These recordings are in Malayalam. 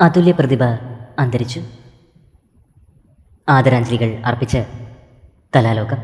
അതുല്യ പ്രതിഭ അന്തരിച്ചു. ആദരാഞ്ജലികൾ അർപ്പിച്ച് കലാലോകം.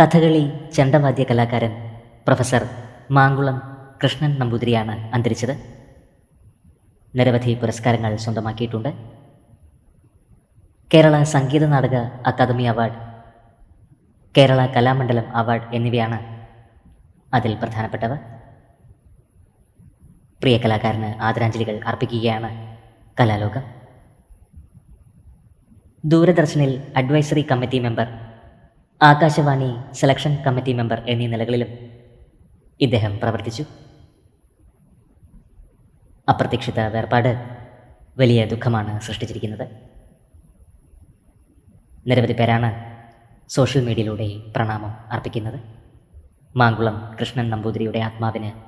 കഥകളി ചെണ്ടവാദ്യ കലാകാരൻ പ്രൊഫസർ മാങ്കുളം കൃഷ്ണൻ നമ്പൂതിരിയാണ് അന്തരിച്ചത്. നിരവധി പുരസ്കാരങ്ങൾ സ്വന്തമാക്കിയിട്ടുണ്ട്. Kerala Sangeetha Nataka academy award Kerala Kalamandalam award എന്നിവയാണ് അതിൽ പ്രധാനപ്പെട്ടവ. പ്രിയ കലാകാരന് ആദരാഞ്ജലികൾ അർപ്പിക്കുകയാണ് കലാലോകം. ദൂരദർശനിൽ advisory committee member Akashvani selection committee member എന്നീ നിലകളിലും ഇദ്ദേഹം പ്രവർത്തിച്ചു. അപ്രതീക്ഷിത വേർപാട് വലിയ ദുഃഖമാണ് സൃഷ്ടിച്ചിരിക്കുന്നത്. നിരവധി പേരാണ് സോഷ്യൽ മീഡിയയിലൂടെ പ്രണാമം അർപ്പിക്കുന്നത്. മാങ്കുളം കൃഷ്ണൻ നമ്പൂതിരിയുടെ ആത്മാവിന്